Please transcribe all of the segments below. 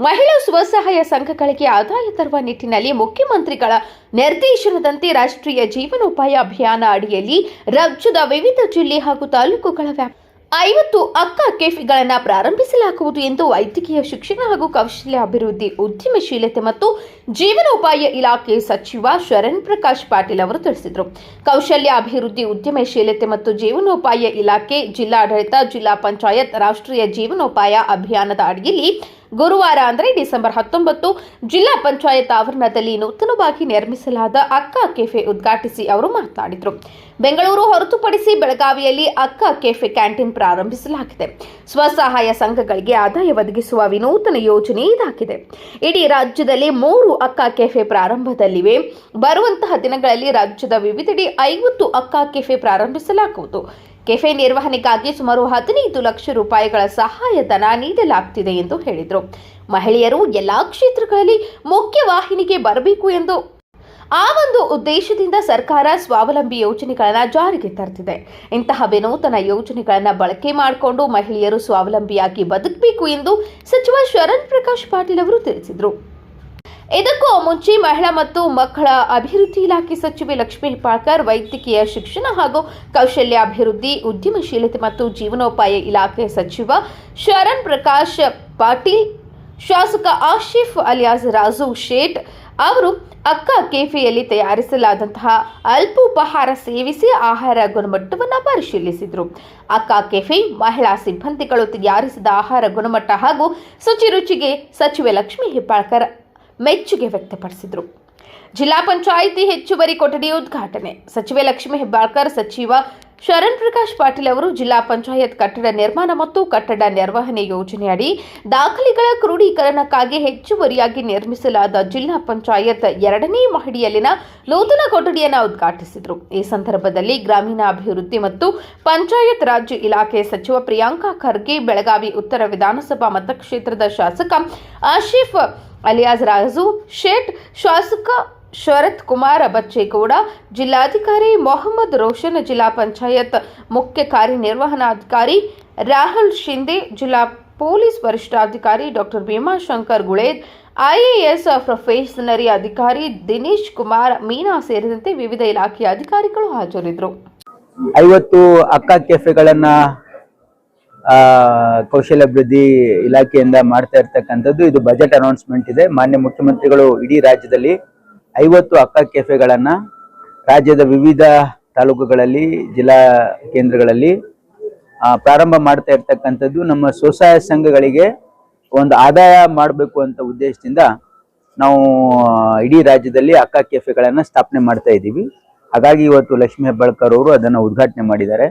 ಮಹಿಳಾ ಸ್ವಸಹಾಯ ಸಂಘಗಳಿಗೆ ಆದಾಯ ತರುವ ನಿಟ್ಟಿನಲ್ಲಿ ಮುಖ್ಯಮಂತ್ರಿಗಳ ನಿರ್ದೇಶನದಂತೆ ರಾಷ್ಟ್ರೀಯ ಜೀವನೋಪಾಯ ಅಭಿಯಾನ ಅಡಿಯಲ್ಲಿ ರಾಜ್ಯದ ವಿವಿಧ ಜಿಲ್ಲೆ ಹಾಗೂ ತಾಲೂಕುಗಳ ವ್ಯಾಪ್ತಿ ಐವತ್ತು ಅಕ್ಕ ಕೆಫೆಗಳನ್ನು ಪ್ರಾರಂಭಿಸಲಾಗುವುದು ಎಂದು ವೈದ್ಯಕೀಯ ಶಿಕ್ಷಣ ಹಾಗೂ ಕೌಶಲ್ಯ ಅಭಿವೃದ್ಧಿ ಉದ್ಯಮಶೀಲತೆ ಮತ್ತು ಜೀವನೋಪಾಯ ಇಲಾಖೆ ಸಚಿವ ಶರಣ್ ಪ್ರಕಾಶ್ ಪಾಟೀಲ್ ಅವರು ತಿಳಿಸಿದರು. ಕೌಶಲ್ಯ ಅಭಿವೃದ್ಧಿ ಉದ್ಯಮಶೀಲತೆ ಮತ್ತು ಜೀವನೋಪಾಯ ಇಲಾಖೆ ಜಿಲ್ಲಾಡಳಿತ, ಜಿಲ್ಲಾ ಪಂಚಾಯತ್, ರಾಷ್ಟ್ರೀಯ ಜೀವನೋಪಾಯ ಅಭಿಯಾನದ ಅಡಿಯಲ್ಲಿ ಗುರುವಾರ ಅಂದರೆ ಡಿಸೆಂಬರ್ ಹತ್ತೊಂಬತ್ತು ಜಿಲ್ಲಾ ಪಂಚಾಯತ್ ಆವರಣದಲ್ಲಿ ನೂತನವಾಗಿ ನಿರ್ಮಿಸಲಾದ ಅಕ್ಕ ಕೆಫೆ ಉದ್ಘಾಟಿಸಿ ಅವರು ಮಾತನಾಡಿದರು. ಬೆಂಗಳೂರು ಹೊರತುಪಡಿಸಿ ಬೆಳಗಾವಿಯಲ್ಲಿ ಅಕ್ಕ ಕೆಫೆ ಕ್ಯಾಂಟೀನ್ ಪ್ರಾರಂಭಿಸಲಾಗಿದೆ. ಸ್ವಸಹಾಯ ಸಂಘಗಳಿಗೆ ಆದಾಯ ಒದಗಿಸುವ ವಿನೂತನ ಯೋಜನೆ ಇದಾಗಿದೆ. ಇಡೀ ರಾಜ್ಯದಲ್ಲಿ ಮೂರು ಅಕ್ಕ ಕೆಫೆ ಪ್ರಾರಂಭದಲ್ಲಿವೆ. ಬರುವಂತಹ ದಿನಗಳಲ್ಲಿ ರಾಜ್ಯದ ವಿವಿಧೆಡೆ ಐವತ್ತು ಅಕ್ಕ ಕೆಫೆ ಪ್ರಾರಂಭಿಸಲಾಗುವುದು. ಕೆಫೆ ನಿರ್ವಹಣೆಗಾಗಿ ಸುಮಾರು ಹದಿನೈದು ಲಕ್ಷ ರೂಪಾಯಿಗಳ ಸಹಾಯಧನ ನೀಡಲಾಗ್ತಿದೆ ಎಂದು ಹೇಳಿದರು. ಮಹಿಳೆಯರು ಎಲ್ಲಾ ಕ್ಷೇತ್ರಗಳಲ್ಲಿ ಮುಖ್ಯ ವಾಹಿನಿಗೆ ಬರಬೇಕು ಎಂದು ಆ ಒಂದು ಉದ್ದೇಶದಿಂದ ಸರ್ಕಾರ ಸ್ವಾವಲಂಬಿ ಯೋಜನೆಗಳನ್ನು ಜಾರಿಗೆ ತರ್ತಿದೆ. ಇಂತಹ ವಿನೂತನ ಯೋಜನೆಗಳನ್ನು ಬಳಕೆ ಮಾಡಿಕೊಂಡು ಮಹಿಳೆಯರು ಸ್ವಾವಲಂಬಿಯಾಗಿ ಬದುಕಬೇಕು ಎಂದು ಸಚಿವ ಶರಣ್ ಪ್ರಕಾಶ್ ಪಾಟೀಲ್ ಅವರು ತಿಳಿಸಿದರು. ಇದಕ್ಕೂ ಮುಂಚೆ ಮಹಿಳಾ ಮತ್ತು ಮಕ್ಕಳ ಅಭಿವೃದ್ಧಿ ಇಲಾಖೆ ಸಚಿವೆ ಲಕ್ಷ್ಮೀ ಹೆಬ್ಬಾಳ್ಕರ್, ವೈದ್ಯಕೀಯ ಶಿಕ್ಷಣ ಹಾಗೂ ಕೌಶಲ್ಯ ಅಭಿವೃದ್ಧಿ, ಉದ್ಯಮಶೀಲತೆ ಮತ್ತು ಜೀವನೋಪಾಯ ಇಲಾಖೆ ಸಚಿವ ಶರಣ್ ಪ್ರಕಾಶ್ ಪಾಟೀಲ್, ಶಾಸಕ ಆಶಿಫ್ ಅಲಿಯಾಸ್ ರಾಜು ಶೇಟ್ ಅವರು ಅಕ್ಕ ಕೆಫೆಯಲ್ಲಿ ತಯಾರಿಸಲಾದಂತಹ ಅಲ್ಪ ಉಪಹಾರ ಸೇವಿಸಿ ಆಹಾರ ಗುಣಮಟ್ಟವನ್ನು ಪರಿಶೀಲಿಸಿದರು. ಅಕ್ಕ ಕೆಫೆ ಮಹಿಳಾ ಸಿಬ್ಬಂದಿಗಳು ತಯಾರಿಸಿದ ಆಹಾರ ಗುಣಮಟ್ಟ ಹಾಗೂ ಶುಚಿ ರುಚಿಗೆ ಸಚಿವೆ ಲಕ್ಷ್ಮೀ ಹೆಬ್ಬಾಳ್ಕರ್ ಮೆಚ್ಚುಗೆ ವ್ಯಕ್ತಪಡಿಸಿದರು. ಜಿಲ್ಲಾ ಪಂಚಾಯಿತಿ ಹೆಚ್ಚುವರಿ ಕೊಠಡಿ ಉದ್ಘಾಟನೆ. ಸಚಿವೆ ಲಕ್ಷ್ಮೀ ಹೆಬ್ಬಾಳ್ಕರ್ ಸಚಿವ ಶರಣ್ ಪ್ರಕಾಶ್ ಪಾಟೀಲ್ ಅವರು ಜಿಲ್ಲಾ ಪಂಚಾಯತ್ ಕಟ್ಟಡ ನಿರ್ಮಾಣ ಮತ್ತು ಕಟ್ಟಡ ನಿರ್ವಹಣೆ ಯೋಜನೆಯಡಿ ದಾಖಲೆಗಳ ಕ್ರೋಢೀಕರಣಕ್ಕಾಗಿ ಹೆಚ್ಚುವರಿಯಾಗಿ ನಿರ್ಮಿಸಲಾದ ಜಿಲ್ಲಾ ಪಂಚಾಯತ್ ಎರಡನೇ ಮಹಡಿಯಲ್ಲಿನ ನೂತನ ಕೊಠಡಿಯನ್ನು ಉದ್ಘಾಟಿಸಿದರು. ಈ ಸಂದರ್ಭದಲ್ಲಿ ಗ್ರಾಮೀಣಾಭಿವೃದ್ಧಿ ಮತ್ತು ಪಂಚಾಯತ್ ರಾಜ್ಯ ಇಲಾಖೆ ಸಚಿವ ಪ್ರಿಯಾಂಕಾ ಖರ್ಗೆ, ಬೆಳಗಾವಿ ಉತ್ತರ ವಿಧಾನಸಭಾ ಮತಕ್ಷೇತ್ರದ ಶಾಸಕ ಆಶೀಫ್ ಅಲಿಯಾಜ್ ರಾಜು, ಶೇಟ್ ಶಾಸಕ ಶರತ್ ಕುಮಾರ್ ಬಚ್ಚೇಗೌಡ ಜಿಲ್ಲಾಧಿಕಾರಿ ಮೊಹಮ್ಮದ್ ರೋಷನ್ ಜಿಲ್ಲಾ ಪಂಚಾಯತ್ ಮುಖ್ಯ ಕಾರ್ಯನಿರ್ವಹಣಾಧಿಕಾರಿ ರಾಹುಲ್ ಶಿಂದೆ, ಜಿಲ್ಲಾ ಪೊಲೀಸ್ ವರಿಷ್ಠಾಧಿಕಾರಿ doctor Bhimashankar Guled, IAS probationary ಅಧಿಕಾರಿ ದಿನೇಶ್ ಕುಮಾರ್ ಮೀನಾ ಸೇರಿದಂತೆ ವಿವಿಧ ಇಲಾಖೆಯ ಅಧಿಕಾರಿಗಳು ಹಾಜರಿದ್ದರು. ಐವತ್ತು ಅಕ್ಕ ಕೆಫೆಗಳನ್ನ ಕೌಶಲ್ಯಾಭಿವೃದ್ಧಿ ಇಲಾಖೆಯಿಂದ ಮಾಡ್ತಾ ಇರ್ತಕ್ಕಂಥದ್ದು ಇದು ಬಜೆಟ್ ಅನೌನ್ಸ್ಮೆಂಟ್ ಇದೆ. ಮಾನ್ಯ ಮುಖ್ಯಮಂತ್ರಿಗಳು ಇಡೀ ರಾಜ್ಯದಲ್ಲಿ ಐವತ್ತು ಅಕ್ಕ ಕೆಫೆಗಳನ್ನು ರಾಜ್ಯದ ವಿವಿಧ ತಾಲೂಕುಗಳಲ್ಲಿ, ಜಿಲ್ಲಾ ಕೇಂದ್ರಗಳಲ್ಲಿ ಪ್ರಾರಂಭ ಮಾಡ್ತಾ ಇರ್ತಕ್ಕಂಥದ್ದು ನಮ್ಮ ಸ್ವಸಹಾಯ ಸಂಘಗಳಿಗೆ ಒಂದು ಆದಾಯ ಮಾಡಬೇಕು ಅಂತ ಉದ್ದೇಶದಿಂದ ನಾವು ಇಡೀ ರಾಜ್ಯದಲ್ಲಿ ಅಕ್ಕ ಕೆಫೆಗಳನ್ನು ಸ್ಥಾಪನೆ ಮಾಡ್ತಾ ಇದ್ದೀವಿ. ಹಾಗಾಗಿ ಇವತ್ತು ಲಕ್ಷ್ಮೀ ಹೆಬ್ಬಾಳ್ಕರ್ ಅವರು ಅದನ್ನು ಉದ್ಘಾಟನೆ ಮಾಡಿದ್ದಾರೆ.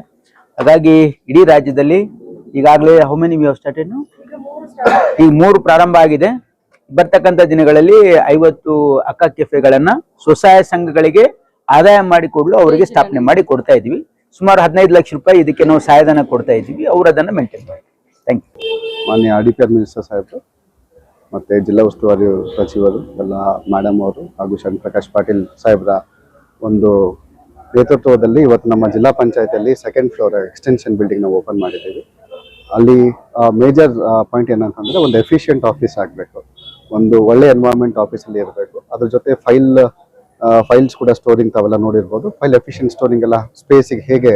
ಹಾಗಾಗಿ ಇಡೀ ರಾಜ್ಯದಲ್ಲಿ ಈಗಾಗಲೇ ಹೌ ಮೆನಿ ವಿ ಸ್ಟಾರ್ಟೆಡ್ ಈಗ ಮೂರು ಪ್ರಾರಂಭ ಆಗಿದೆ. ಬರ್ತಕ್ಕಂಥ ದಿನಗಳಲ್ಲಿ ಐವತ್ತು ಅಕ್ಕ ಕೆಫೆಗಳನ್ನ ಸ್ವಸಹಾಯ ಸಂಘಗಳಿಗೆ ಆದಾಯ ಮಾಡಿಕೊಡ್ಲು ಅವರಿಗೆ ಸ್ಥಾಪನೆ ಮಾಡಿ ಕೊಡ್ತಾ ಇದೀವಿ ಸುಮಾರು ಹದಿನೈದು ಲಕ್ಷ ರೂಪಾಯಿ ಇದಕ್ಕೆ ನಾವು ಸಹಾಯಧನ ಕೊಡ್ತಾ ಇದೀವಿ ಅವರು ಅದನ್ನ ಮೇಂಟೈನ್ ಮಾಡಿ. ಥ್ಯಾಂಕ್ ಯು ಮಾನ್ಯ ಡಿ ಪಿ ಆರ್ ಮಿನಿಸ್ಟರ್ ಸಾಹೇಬರು, ಮತ್ತು ಜಿಲ್ಲಾ ಉಸ್ತುವಾರಿ ಸಚಿವರು, ಎಲ್ಲ ಮೇಡಮ್ ಅವರು ಹಾಗೂ ಶರಣ್ ಪ್ರಕಾಶ್ ಪಾಟೀಲ್ ಸಾಹೇಬ್ರ ಒಂದು ನೇತೃತ್ವದಲ್ಲಿ ಇವತ್ತು ನಮ್ಮ ಜಿಲ್ಲಾ ಪಂಚಾಯತಿಯಲ್ಲಿ ಸೆಕೆಂಡ್ ಫ್ಲೋರ್ ಎಕ್ಸ್ಟೆನ್ಷನ್ ಬಿಲ್ಡಿಂಗ್ ನಾವು ಓಪನ್ ಮಾಡಿದ್ದೀವಿ. ಅಲ್ಲಿ ಮೇಜರ್ ಪಾಯಿಂಟ್ ಏನಂತಂದ್ರೆ ಒಂದು ಎಫಿಷಿಯಂಟ್ ಆಫೀಸ್ ಆಗಬೇಕು. ಒಂದು ಒಳ್ಳೆ ಎನ್ವೈರ್ಮೆಂಟ್ ಆಫೀಸಲ್ಲಿ ಇರಬೇಕು. ಅದ್ರ ಜೊತೆ ಫೈಲ್ ಫೈಲ್ಸ್ ಕೂಡ ಸ್ಟೋರಿಂಗ್ ತಾವೆಲ್ಲ ನೋಡಿರ್ಬೋದು. ಫೈಲ್ ಎಫಿಷಿಯಂಟ್ ಸ್ಟೋರಿಂಗ್ ಎಲ್ಲ ಸ್ಪೇಸಿಗೆ ಹೇಗೆ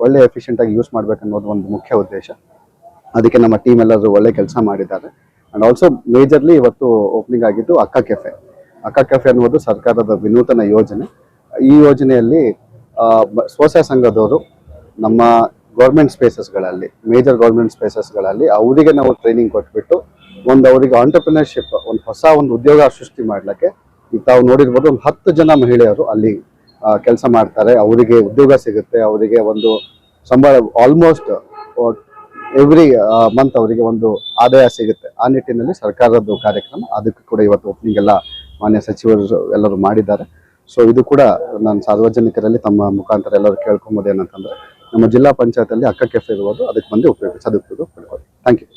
ಒಳ್ಳೆ ಎಫಿಷಿಯಂಟ್ ಆಗಿ ಯೂಸ್ ಮಾಡ್ಬೇಕು ಅನ್ನೋದು ಒಂದು ಮುಖ್ಯ ಉದ್ದೇಶ. ಅದಕ್ಕೆ ನಮ್ಮ ಟೀಮ್ ಎಲ್ಲರೂ ಒಳ್ಳೆ ಕೆಲಸ ಮಾಡಿದ್ದಾರೆ. ಅಂಡ್ ಆಲ್ಸೋ ಮೇಜರ್ಲಿ ಇವತ್ತು ಓಪನಿಂಗ್ ಆಗಿದ್ದು ಅಕ್ಕ ಕೆಫೆ ಅಕ್ಕ ಕೆಫೆ ಅನ್ನುವುದು ಸರ್ಕಾರದ ವಿನೂತನ ಯೋಜನೆ. ಈ ಯೋಜನೆಯಲ್ಲಿ ಸ್ವಸಹಾಯ ಸಂಘದವರು ನಮ್ಮ ಗೌರ್ಮೆಂಟ್ ಸ್ಪೇಸಸ್ಗಳಲ್ಲಿ ಮೇಜರ್ ಗೌರ್ಮೆಂಟ್ ಸ್ಪೇಸಸ್ಗಳಲ್ಲಿ ಅವರಿಗೆ ನಾವು ಟ್ರೈನಿಂಗ್ ಕೊಟ್ಬಿಟ್ಟು ಒಂದು ಅವರಿಗೆ ಆಂಟರ್ಪ್ರಿನರ್ಶಿಪ್ ಒಂದು ಹೊಸ ಒಂದು ಉದ್ಯೋಗ ಸೃಷ್ಟಿ ಮಾಡಲಿಕ್ಕೆ ಈಗ ತಾವು ನೋಡಿರ್ಬೋದು ಒಂದು ಹತ್ತು ಜನ ಮಹಿಳೆಯರು ಅಲ್ಲಿ ಕೆಲಸ ಮಾಡ್ತಾರೆ. ಅವರಿಗೆ ಉದ್ಯೋಗ ಸಿಗುತ್ತೆ. ಅವರಿಗೆ ಒಂದು ಸಂಬಳ ಆಲ್ಮೋಸ್ಟ್ ಎವ್ರಿ ಮಂತ್ ಅವರಿಗೆ ಒಂದು ಆದಾಯ ಸಿಗುತ್ತೆ. ಆ ನಿಟ್ಟಿನಲ್ಲಿ ಸರ್ಕಾರದ ಕಾರ್ಯಕ್ರಮ, ಅದಕ್ಕೆ ಕೂಡ ಇವತ್ತು ಓಪನಿಂಗ್ ಎಲ್ಲ ಮಾನ್ಯ ಸಚಿವರು ಎಲ್ಲರೂ ಮಾಡಿದ್ದಾರೆ. ಸೊ ಇದು ಕೂಡ ನಾನು ಸಾರ್ವಜನಿಕರಲ್ಲಿ ತಮ್ಮ ಮುಖಾಂತರ ಎಲ್ಲರೂ ಕೇಳ್ಕೊಂಬೋದು ಏನಂತಂದ್ರೆ, ನಮ್ಮ ಜಿಲ್ಲಾ ಪಂಚಾಯತಲ್ಲಿ ಅಕ್ಕ ಕೆಫೆ ಇರ್ಬೋದು. ಅದಕ್ಕೆ ಬಂದು ಉಪಯೋಗ ಸದುಪಯೋಗ ಪಡ್ಕೊಳ್ಳಿ ಥ್ಯಾಂಕ್ ಯು